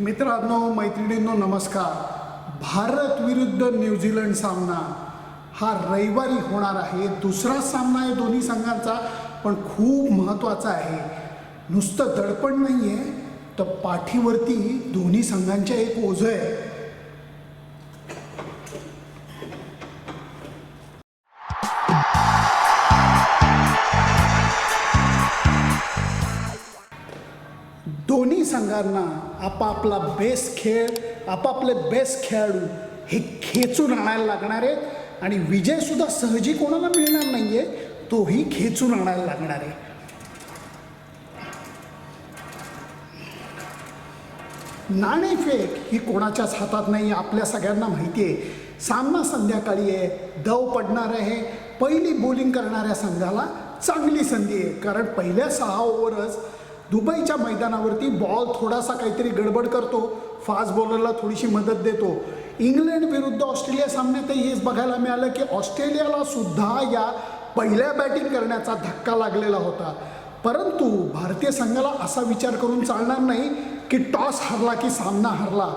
मित्रांनो मैत्रिणींनो नमस्कार. भारत विरुद्ध न्यूझीलंड सामना. हा रविवारी होणार आहे. दुसरा सामना आहे दोन्ही संघांचा पण खूप महत्त्वाचा आहे. नुसतं दडपण नाही आहे तर पाठीवरती दोन्ही संघांच्या एक ओझं आहे. दोन्ही संघांना आपापला बेस्ट खेळ आपापले बेस्ट खेळाडू हे खेचून आणायला लागणार आहेत. आणि विजयसुद्धा सहजी कोणाला मिळणार नाही आहे तोही खेचून आणायला लागणार आहे. नाणेफेक ही कोणाच्याच हातात नाही आपल्या सगळ्यांना माहिती आहे सामना संध्याकाळी आहे दव पडणार आहे. पहिली बॉलिंग करणाऱ्या संघाला चांगली संधी आहे. कारण पहिल्या सहा ओव्हरच दुबईच्या मैदानावरती बॉल थोडासा काहीतरी गडबड करतो. फास्ट बॉलरला थोडीशी मदत देतो. इंग्लंड विरुद्ध ऑस्ट्रेलिया सामन्यातही हेच बघायला मिळालं की ऑस्ट्रेलियाला सुद्धा या पहिल्या बॅटिंग करण्याचा धक्का लागलेला होता. परंतु भारतीय संघाला असा विचार करून चालणार नाही की टॉस हरला की सामना हरला.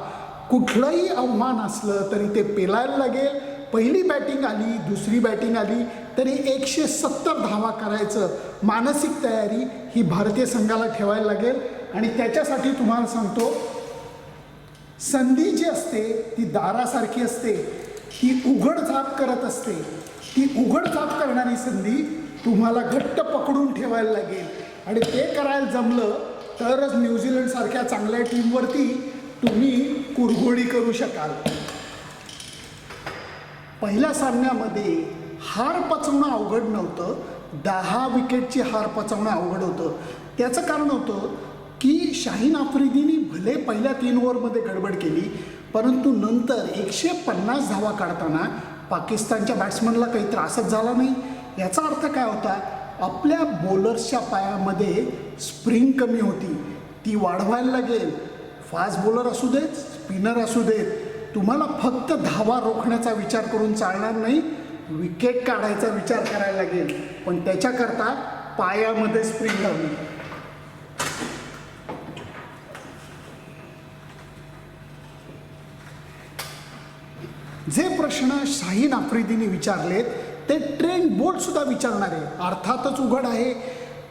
कुठलंही आव्हान असलं तरी ते पेलायला लागेल. पहिली बॅटिंग आली दुसरी बॅटिंग आली तरी एकशे सत्तर धावा करायचं मानसिक तयारी ही भारतीय संघाला ठेवायला लागेल. आणि त्याच्यासाठी तुम्हाला सांगतो संधी जी असते ती दारासारखी असते ती उघडझाप करत असते. ती उघडझाप करणारी संधी तुम्हाला घट्ट पकडून ठेवायला लागेल. आणि ते करायला जमलं तरच न्यूझीलंडसारख्या चांगल्या टीमवरती तुम्ही कुरघोडी करू शकाल. पहिल्या सामन्यामध्ये हार पचवणं अवघड नव्हतं. दहा विकेटची हार पचवणं अवघड होतं. त्याचं कारण होतं की शाहीन आफ्रिदीने भले पहिल्या तीन ओव्हरमध्ये गडबड केली परंतु नंतर एकशे पन्नास धावा काढताना पाकिस्तानच्या बॅट्समनला काही त्रासच झाला नाही. याचा अर्थ काय होता? आपल्या बॉलर्सच्या पायामध्ये स्प्रिंग कमी होती. ती वाढवायला लागेल. फास्ट बॉलर असू देत स्पिनर असू देत. तुम्हाला फक्त धावा रोखण्याचा विचार करून चालणार नाही. विकेट काढायचा विचार करायला लागेल पण त्याच्याकरता पायामध्ये स्प्रिंग लावली जे प्रश्न शाहीन आफ्रिदीने विचारलेत ते ट्रेंड बोल्टसुद्धा विचारणार आहे अर्थातच उघड आहे.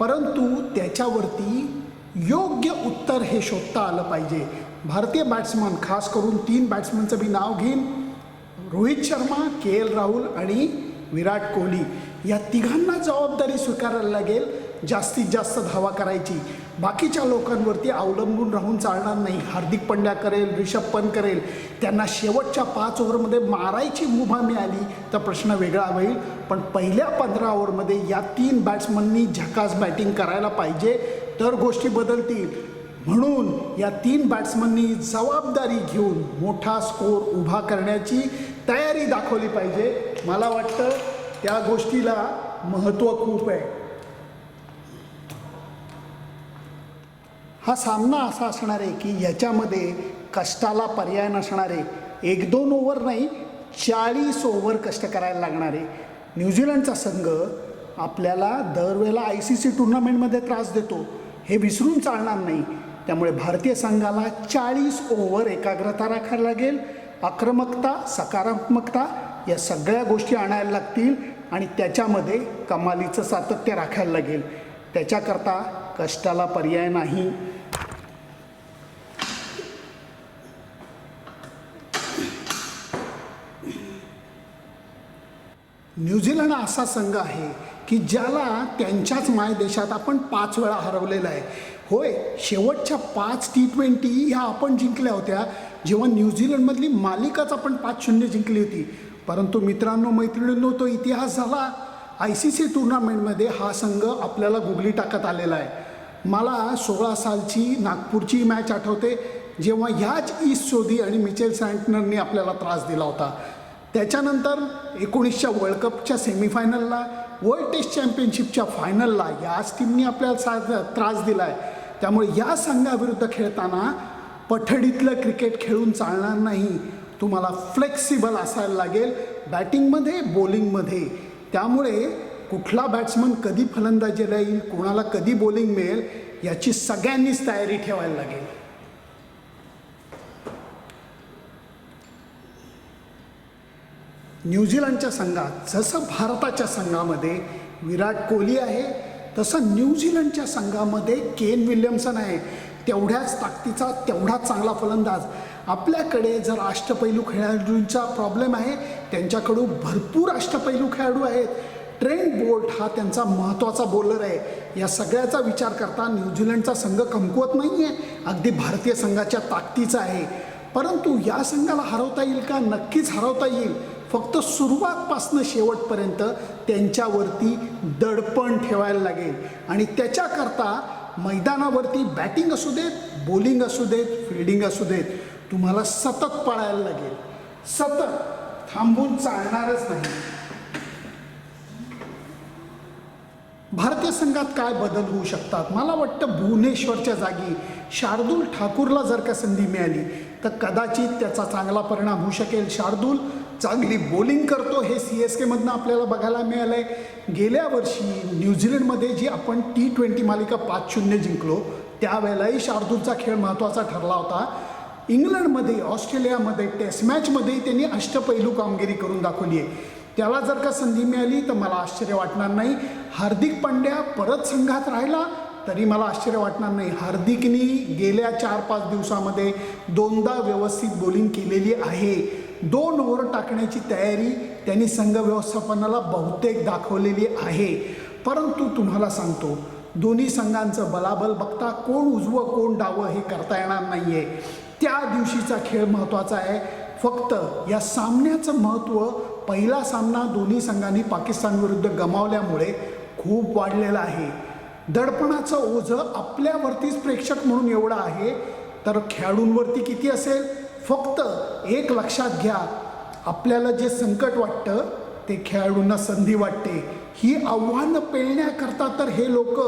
परंतु त्याच्यावरती योग्य उत्तर हे शोधता आलं पाहिजे. भारतीय बॅट्समन खास करून तीन बॅट्समनचं मी नाव घेईन. रोहित शर्मा के एल राहुल आणि विराट कोहली या तिघांना जबाबदारी स्वीकारायला लागेल. जास्तीत जास्त धावा करायची. बाकीच्या लोकांवरती अवलंबून राहून चालणार नाही. हार्दिक पंड्या करेल रिषभ पंत करेल. त्यांना शेवटच्या पाच ओव्हरमध्ये मारायची मुभा मिळाली तर प्रश्न वेगळा होईल. पण पहिल्या पंधरा ओव्हरमध्ये या तीन बॅट्समननी झकास बॅटिंग करायला पाहिजे. तर गोष्टी बदलतील. म्हणून या तीन बॅट्समननी जबाबदारी घेऊन मोठा स्कोर उभा करण्याची तयारी दाखवली पाहिजे. मला वाटतं त्या गोष्टीला महत्त्व खूप आहे. हा सामना असा असणार आहे की याच्यामध्ये कष्टाला पर्याय नसणार आहे. एक दोन ओव्हर नाही चाळीस ओव्हर कष्ट करायला लागणार आहे. न्यूझीलंडचा संघ आपल्याला दरवेळेला आय सी सी टुर्नामेंटमध्ये त्रास देतो. हे विसरून चालणार नाही. त्यामुळे भारतीय संघाला चाळीस ओव्हर एकाग्रता राखायला लागेल. आक्रमकता सकारात्मकता या सगळ्या गोष्टी आणायला लागतील आणि त्याच्यामध्ये कमालीचं सातत्य राखायला लागेल. त्याच्याकरता कष्टाला पर्याय नाही. न्यूझीलंड असा संघ आहे की ज्याला त्यांच्याच मायदेशात आपण पाच वेळा हरवलेला आहे. होय शेवटच्या पाच टी ट्वेंटी ह्या आपण जिंकल्या होत्या. जेव्हा न्यूझीलंडमधली मालिकाच आपण पाच शून्य जिंकली होती. परंतु मित्रांनो मैत्रिणींनो तो इतिहास झाला. आय सी सी टुर्नामेंटमध्ये हा संघ आपल्याला गुगली टाकत आलेला आहे. मला सोळा सालची नागपूरची मॅच आठवते. जेव्हा ह्याच ईस्ट सोधी आणि मिचेल सँटनरनी आपल्याला त्रास दिला होता. त्याच्यानंतर एकोणीसच्या वर्ल्ड कपच्या सेमीफायनलला वर्ल्ड टेस्ट चॅम्पियनशिपच्या फायनलला याच टीमनी आपल्याला सा त्रास दिला आहे त्यामुळे या संघाविरुद्ध खेळताना पठडीतलं क्रिकेट खेळून चालणार नाही. तुम्हाला फ्लेक्सिबल असायला लागेल बॅटिंगमध्ये बॉलिंगमध्ये त्यामुळे कुठला बॅट्समन कधी फलंदाजीला येईल कोणाला कधी बॉलिंग मिळेल याची सगळ्यांनीच तयारी ठेवायला लागेल. न्यूझीलंडच्या संघात जसं भारताच्या संघामध्ये विराट कोहली आहे तसं न्यूझीलंडच्या संघामध्ये केन विल्यमसन आहे. तेवढ्याच ताकदीचा तेवढाच चांगला फलंदाज. आपल्याकडे जर अष्टपैलू खेळाडूंचा प्रॉब्लेम आहे त्यांच्याकडून भरपूर अष्टपैलू खेळाडू आहेत. ट्रेंड बोल्ट हा त्यांचा महत्त्वाचा बॉलर आहे. या सगळ्याचा विचार करता न्यूझीलंडचा संघ कमकुवत नाही आहे अगदी भारतीय संघाच्या ताकदीचा आहे. परंतु या संघाला हरवता येईल का? नक्कीच हरवता येईल. फक्त सुरुवातपासनं शेवटपर्यंत त्यांच्यावरती दडपण ठेवायला लागेल. आणि त्याच्याकरता मैदानावरती बॅटिंग असू देत बॉलिंग असू देत फिल्डिंग असू देत तुम्हाला सतत पळायला लागेल. सतत. थांबून चालणारच नाही. भारतीय संघात काय बदल होऊ शकतात? मला वाटतं भुवनेश्वरच्या जागी शार्दूल ठाकूरला जर का संधी मिळाली तर कदाचित त्याचा चांगला परिणाम होऊ शकेल. शार्दूल चांगली बॉलिंग करतो हे सी एस केमधनं आपल्याला बघायला मिळालं आहे गेल्या वर्षी न्यूझीलंडमध्ये जी आपण टी ट्वेंटी मालिका पाच शून्य जिंकलो त्यावेळेलाही शार्दूलचा खेळ महत्त्वाचा ठरला होता. इंग्लंडमध्ये ऑस्ट्रेलियामध्ये टेस्ट मॅचमध्येही त्यांनी अष्टपैलू कामगिरी करून दाखवली आहे त्याला जर का संधी मिळाली तर मला आश्चर्य वाटणार नाही. हार्दिक पांड्या परत संघात राहिला तरी मला आश्चर्य वाटणार नाही. हार्दिकनी गेल्या चार पाच दिवसामध्ये दोनदा व्यवस्थित बॉलिंग केलेली आहे. दोन ओव्हर टाकण्याची तयारी त्यांनी संघ व्यवस्थापनाला बहुतेक दाखवलेली आहे. परंतु तुम्हाला सांगतो दोन्ही संघांचं बलाबल बघता कोण उजवं कोण डावं हे करता येणार नाही आहे त्या दिवशीचा खेळ महत्त्वाचा आहे. फक्त या सामन्याचं महत्त्व पहिला सामना दोन्ही संघांनी पाकिस्तानविरुद्ध गमावल्यामुळे खूप वाढलेला आहे. दडपणाचं ओझं आपल्यावरतीच प्रेक्षक म्हणून एवढं आहे. तर खेळाडूंवरती किती असेल? फक्त एक लक्षात घ्या आपल्याला जे संकट वाटतं ते खेळाडूंना संधी वाटते. ही आव्हानं पेलण्याकरता तर हे लोक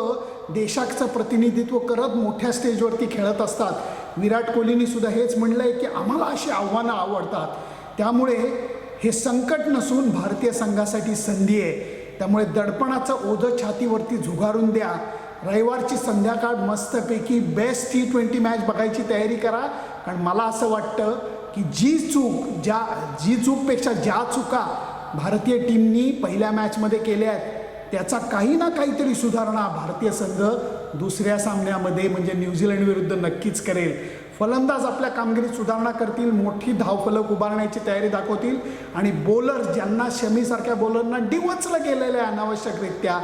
देशाचं प्रतिनिधित्व करत मोठ्या स्टेजवरती खेळत असतात. विराट कोहलीनी सुद्धा हेच म्हणलं आहे की आम्हाला अशी आव्हानं आवडतात. त्यामुळे हे संकट नसून भारतीय संघासाठी संधी आहे. त्यामुळे दडपणाचं ओझं छातीवरती झुगारून द्या. रविवारची संध्याकाळ मस्तपैकी बेस्ट टी ट्वेंटी मॅच बघायची तयारी करा. कारण मला असं वाटतं की जी चूक ज्या जी चूकपेक्षा ज्या चुका भारतीय टीमनी पहिल्या मॅचमध्ये केल्या आहेत त्याचा काही ना काहीतरी सुधारणा भारतीय संघ दुसऱ्या सामन्यामध्ये म्हणजे न्यूझीलंड विरुद्ध नक्कीच करेल. फलंदाज आपल्या कामगिरीत सुधारणा करतील मोठी धावफलक उभारण्याची तयारी दाखवतील आणि बॉलर ज्यांना शमीसारख्या बॉलरना डिवचलं गेलेलं आहे अनावश्यकरित्या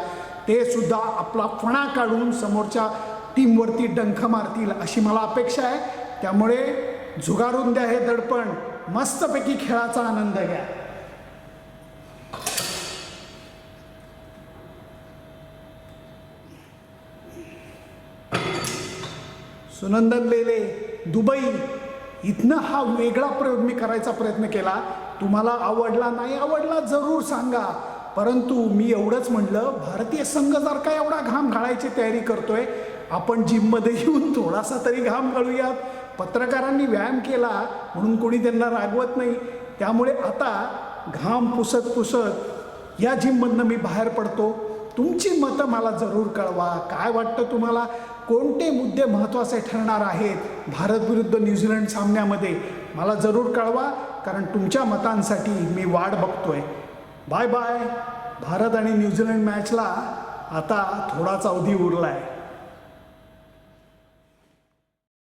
ते सुद्धा आपला फणा काढून समोरच्या टीमवरती डंख मारतील अशी मला अपेक्षा आहे. त्यामुळे झुगारून द्या हे दडपण. मस्तपैकी खेळाचा आनंद घ्या. सुनंदन लेले दुबई. इथनं हा वेगळा प्रयोग मी करायचा प्रयत्न केला. तुम्हाला आवडला नाही आवडला जरूर सांगा. परंतु मी एवढंच म्हणलं भारतीय संघ जर का एवढा घाम घालायची तयारी करतोय आपण जिममध्ये येऊन थोडासा तरी घाम घालूयात. पत्रकारांनी व्यायाम केला म्हणून कोणी त्यांना रागवत नाही. त्यामुळे आता घाम पुसत पुसत या जिममधनं मी बाहेर पडतो. तुमची मतं मला जरूर कळवा. काय वाटतं तुम्हाला? कोणते मुद्दे महत्त्वाचे ठरणार आहेत भारत विरुद्ध न्यूझीलंड सामन्यामध्ये? मला जरूर कळवा कारण तुमच्या मतांसाठी मी वाट बघतोय. Bye bye. भारत आणि न्यूझीलंड मॅचला आता थोडाच अवधी उरला आहे